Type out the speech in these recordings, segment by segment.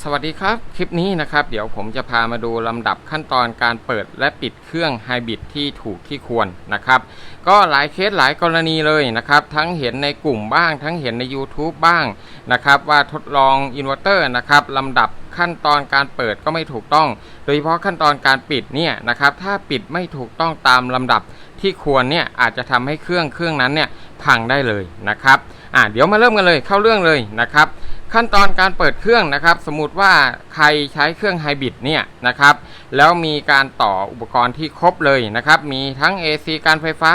สวัสดีครับ คลิปนี้นะครับเดี๋ยวผมจะพามาดูลำดับขั้นตอนการเปิดและปิดเครื่องไฮบริดที่ถูกที่ควรนะครับ ก็หลายเคสหลายกรณีเลยนะครับ ทั้งเห็นในกลุ่มบ้าง ทั้งเห็นใน YouTube บ้างนะครับ ว่าทดลองอินเวอร์เตอร์นะครับลำดับขั้นตอนการเปิดก็ไม่ถูกต้อง โดยเฉพาะขั้นตอนการปิดเนี่ยนะครับถ้าปิดไม่ถูกต้องตามลำดับที่ควรเนี่ยอาจจะทำให้เครื่องเครื่องนั้นเนี่ยพังได้เลยนะครับอะเดี๋ยวมาเริ่มกันเลยเข้าเรื่องเลยนะครับ ขั้นตอนการเปิดเครื่องนะครับ สมมติว่าใครใช้เครื่องไฮบริดเนี่ยนะครับแล้วมีการต่ออุปกรณ์ที่ครบเลยนะครับ มีทั้ง AC การไฟฟ้า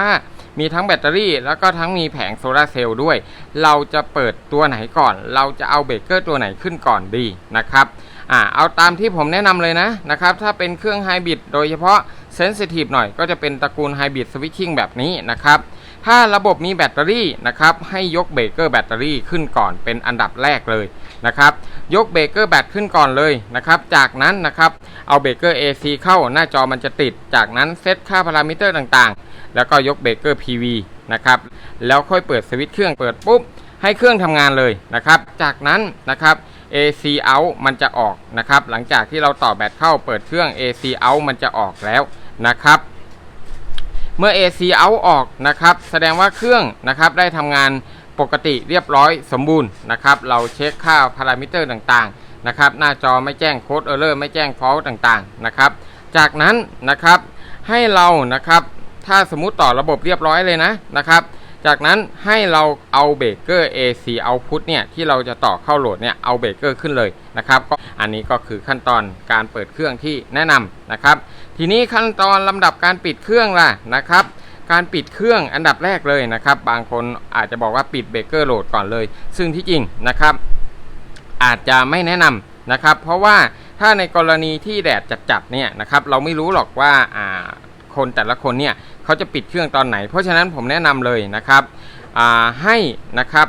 มีทั้งแบตเตอรี่ แล้วก็ทั้งมีแผงโซลาเซลล์ด้วย เราจะเปิดตัวไหนก่อน เราจะเอาเบรกเกอร์ตัวไหนขึ้นก่อนดีนะครับอ่าเอาตามที่ผมแนะนำเลยนะนะครับ ถ้าเป็นเครื่องไฮบริดโดยเฉพาะเซนซิทีฟหน่อยก็จะเป็นตระกูลไฮบริดสวิตชิ่งแบบนี้นะครับ ถ้าระบบมีแบตเตอรี่นะครับให้ยกเบรกเกอร์แบตเตอรี่ขึ้นก่อนเป็นอันดับแรกเลยนะครับยกเบรกเกอร์แบตขึ้นก่อนเลยนะครับจากนั้นนะครับเอาเบรกเกอร์ AC เข้าหน้าจอมันจะติด จากนั้นเซตค่าพารามิเตอร์ต่างๆ แล้วก็ยกเบรกเกอร์ PV นะครับแล้วค่อยเปิดสวิตช์เครื่องเปิดปุ๊บให้เครื่องทำงานเลยนะครับจากนั้นนะครับ AC out มันจะออกนะครับหลังจากที่เราต่อแบตเข้าเปิดเครื่อง AC out มันจะออกแล้วนะครับ เมื่อ AC out ออกนะครับ แสดงว่าเครื่องนะครับได้ทำงานปกติเรียบร้อยสมบูรณ์นะครับ เราเช็คค่าพารามิเตอร์ต่างๆนะครับ หน้าจอไม่แจ้งโค้ดเออร์เลอร์ไม่แจ้งฟอลต์ต่างๆนะครับ จากนั้นนะครับให้เรานะครับถ้าสมมุติต่อระบบเรียบร้อยเลยนะนะครับ จากนั้นให้เราเอาเบรกเกอร์ AC output เนี่ยที่เราจะต่อเข้าโหลดเนี่ยเอาเบรกเกอร์ขึ้นเลยนะครับก็อันนี้ก็คือขั้นตอนการเปิดเครื่องที่แนะนำนะครับ ทีนี้ขั้นตอนลำดับการปิดเครื่องล่ะนะครับการปิดเครื่องอันดับแรกเลยนะครับ บางคนอาจจะบอกว่าปิดเบรกเกอร์โหลดก่อนเลย ซึ่งที่จริงนะครับ อาจจะไม่แนะนำนะครับ เพราะว่าถ้าในกรณีที่แดดจัดๆเนี่ยนะครับ เราไม่รู้หรอกว่าอ่า คนแต่ละคนเนี่ยเขาจะปิดเครื่องตอนไหน เพราะฉะนั้นผมแนะนำเลยนะครับให้นะครับ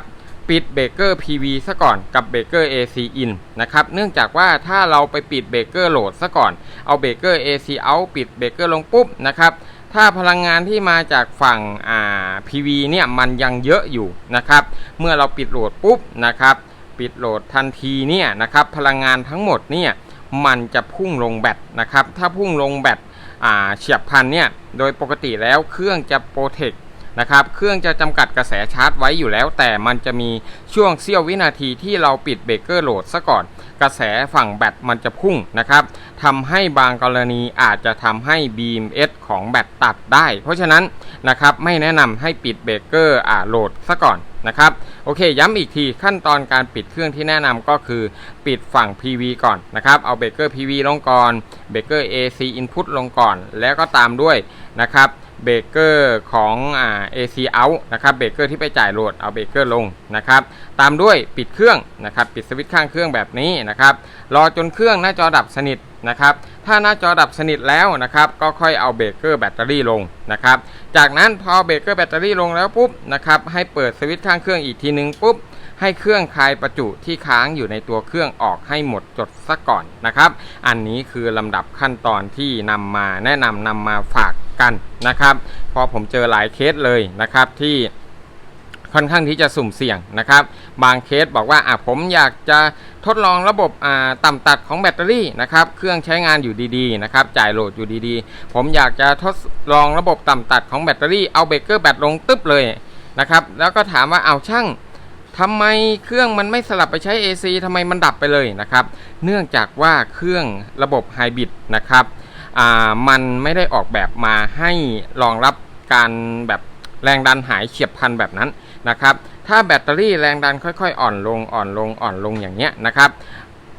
ปิดเบรกเกอร์ PV ซะก่อนกับเบรกเกอร์ AC in นะครับเนื่องจากว่าถ้าเราไปปิดเบรกเกอร์โหลดซะก่อนเอาเบรกเกอร์ AC out ปิดเบรกเกอร์ลงปุ๊บนะครับถ้าพลังงานที่มาจากฝั่งอ่า PV เนี่ยมันยังเยอะอยู่นะครับเมื่อเราปิดโหลดปุ๊บนะครับปิดโหลดทันทีเนี่ยนะครับพลังงานทั้งหมดเนี่ยมันจะพุ่งลงแบตนะครับถ้าพุ่งลงแบต เฉียบพันเนี่ยโดยปกติแล้วเครื่องจะโปรเทค นะครับ เครื่องจะจำกัดกระแสชาร์จไว้อยู่แล้ว แต่มันจะมีช่วงเสี้ยววินาทีที่เราปิดเบรกเกอร์โหลดซะก่อน กระแสฝั่งแบตมันจะพุ่งนะครับทำให้บางกรณีอาจจะทำให้ BMS ของแบตตัดได้ เพราะฉะนั้นนะครับไม่แนะนำให้ปิดเบรกเกอร์อ่าโหลดซะก่อนนะครับโอเคย้ำอีกทีขั้นตอนการปิดเครื่องที่แนะนำก็คือปิดฝั่ง PV ก่อนนะครับเอาเบรกเกอร์ PV ลงก่อนเบรกเกอร์ AC input ลงก่อน แล้วก็ตามด้วยนะครับ เบรกเกอร์ของอ่า AC out นะครับเบรกเกอร์ที่ไปจ่ายโหลดเอาเบรกเกอร์ลงนะครับตามด้วยปิดเครื่องนะครับปิดสวิตช์ข้างเครื่องแบบนี้นะครับรอจนเครื่องหน้าจอดับสนิทนะครับถ้าหน้าจอดับสนิทแล้วนะครับก็ค่อยเอาเบรกเกอร์แบตเตอรี่ลงนะครับจากนั้นพอเบรกเกอร์แบตเตอรี่ลงแล้วปุ๊บนะครับให้เปิดสวิตช์ข้างเครื่องอีกทีนึงปุ๊บให้เครื่องคลายประจุที่ค้างอยู่ในตัวเครื่องออกให้หมดจดซะก่อนนะครับ อันนี้คือลำดับขั้นตอนที่นำมาแนะนำนำมาฝาก กันนะครับเพอผมเจอหลายเคสเลยนะครับที่ค่อนข้างที่จะสุ่มเสี่ยงนะครับ บางเคสบอกว่าอะผมอยากจะทดลองระบบอ่าต่ำตัดของแบตเตอรี่นะครับ เครื่องใช้งานอยู่ดีๆนะครับ จ่ายโหลดอยู่ดีๆ ผมอยากจะทดลองระบบต่ำตัดของแบตเตอรี่ เอาเบรกเกอร์แบตลงตึ๊บเลยนะครับ แล้วก็ถามว่าเอาช่างทำไมเครื่องมันไม่สลับไปใช้ AC ทำไมมันดับไปเลยนะครับ เนื่องจากว่าเครื่องระบบไฮบริดนะครับ มันไม่ได้ออกแบบมาให้รองรับการแบบแรงดันหายเฉียบพลันแบบนั้นนะครับ ถ้าแบตเตอรี่แรงดันค่อยๆ อ่อนลงอ่อนลงอ่อนลงอย่างเงี้ยนะครับ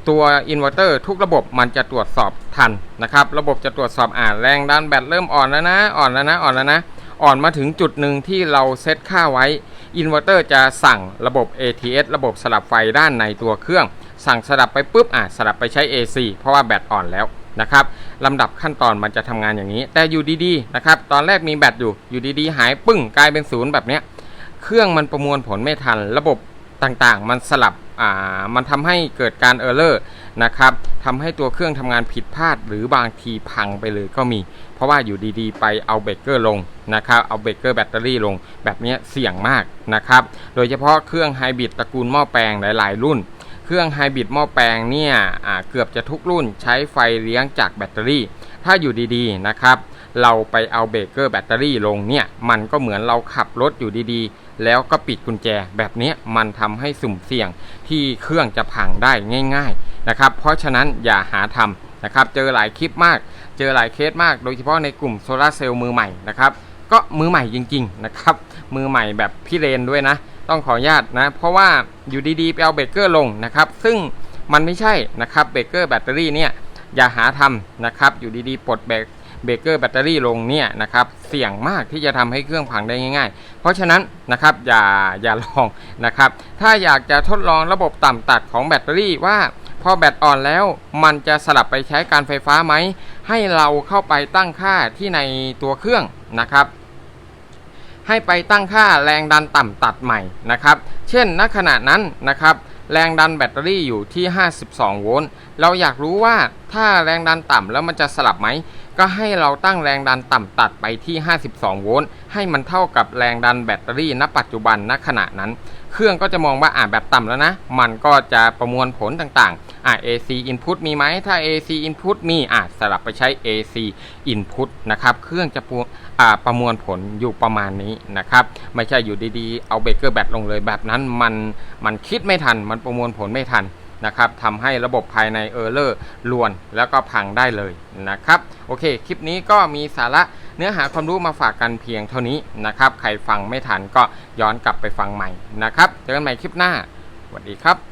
ตัวอินเวอร์เตอร์ทุกระบบมันจะตรวจสอบทันนะครับ ระบบจะตรวจสอบอ่าแรงดันแบตเริ่มอ่อนแล้วนะ อ่อนแล้วนะ อ่อนแล้วนะ อ่อนมาถึงจุดหนึ่งที่เราเซตค่าไว้อินเวอร์เตอร์จะสั่งระบบ ATS ระบบสลับไฟด้านในตัวเครื่อง สั่งสลับไปปุ๊บอะสลับไปใช้ AC เพราะว่าแบตอ่อนแล้วนะครับ ลำดับขั้นตอนมันจะทำงานอย่างนี้ แต่อยู่ดีๆนะครับตอนแรกมีแบตอยู่อยู่ดีๆ หายปึ้งกลายเป็นศูนย์แบบเนี้ยเครื่องมันประมวลผลไม่ทัน ระบบต่างๆ มันสลับอ่ามันทำให้เกิดการเออร์เลอร์นะครับทำให้ตัวเครื่องทำงานผิดพลาด หรือบางทีพังไปเลยก็มี เพราะว่าอยู่ดีๆ ไปเอาเบรกเกอร์ลงนะครับเอาเบรกเกอร์แบตเตอรี่ลงแบบนี้เสี่ยงมากนะครับโดยเฉพาะเครื่องไฮบริดตระกูลหม้อแปลงหลาย ๆ รุ่น เครื่องไฮบริดหม้อแปลงเนี่ยเกือบจะทุกรุ่นใช้ไฟเลี้ยงจากแบตเตอรี่ ถ้าอยู่ดีๆนะครับ เราไปเอาเบรกเกอร์แบตเตอรี่ลงเนี่ย มันก็เหมือนเราขับรถอยู่ดีๆ แล้วก็ปิดกุญแจแบบนี้มันทำให้สุ่มเสี่ยงที่เครื่องจะพังได้ง่าย ๆนะครับ เพราะฉะนั้นอย่าหาทำนะครับ เจอหลายคลิปมาก เจอหลายเคสมาก โดยเฉพาะในกลุ่มโซลาร์เซลล์มือใหม่นะครับ ก็มือใหม่จริง ๆ นะครับ มือใหม่แบบพี่เรนด้วยนะ ต้องขออนุญาตนะ เพราะว่าอยู่ดีๆไปเอาเบรกเกอร์ลงนะครับ ซึ่งมันไม่ใช่นะครับเบรกเกอร์แบตเตอรี่เนี่ยอย่าหาทำนะครับ อยู่ดีๆปลดเบรกเบรกเกอร์แบตเตอรี่ลงเนี่ยนะครับเสี่ยงมากที่จะทำให้เครื่องพังได้ง่าย ๆ เพราะฉะนั้นนะครับอย่าอย่าลองนะครับ ถ้าอยากจะทดลองระบบต่ำตัดของแบตเตอรี่ว่าพอแบตอ่อนแล้วมันจะสลับไปใช้การไฟฟ้าไหม ให้เราเข้าไปตั้งค่าที่ในตัวเครื่องนะครับ ให้ไปตั้งค่าแรงดันต่ำตัดใหม่นะครับ เช่นณขณะนั้นนะครับ แรงดันแบตเตอรี่อยู่ที่ 52 โวลต์ เราอยากรู้ว่าถ้าแรงดันต่ำแล้วมันจะสลับไหม ก็ให้เราตั้งแรงดันต่ำตัดไปที่ 52 โวลต์ให้มันเท่ากับแรงดันแบตเตอรี่ณปัจจุบันณขณะนั้น เครื่องก็จะมองว่าอ่าแบตต่ำแล้วนะ มันก็จะประมวลผลต่างๆอ่า AC input มีไหมถ้า AC input มีอ่าสลับไปใช้ AC input นะครับ เครื่องจะปวอ่าประมวลผลอยู่ประมาณนี้นะครับ ไม่ใช่อยู่ดีๆ เอาเบรกเกอร์แบตลงเลยแบบนั้นมันมันคิดไม่ทัน มันประมวลผลไม่ทัน นะครับทำให้ระบบภายในเออร์เลอร์ลวนแล้วก็พังได้เลยนะครับโอเค คลิปนี้ก็มีสาระเนื้อหาความรู้มาฝากกันเพียงเท่านี้นะครับใครฟังไม่ทันก็ย้อนกลับไปฟังใหม่นะครับเจอกันใหม่คลิปหน้าสวัสดีครับ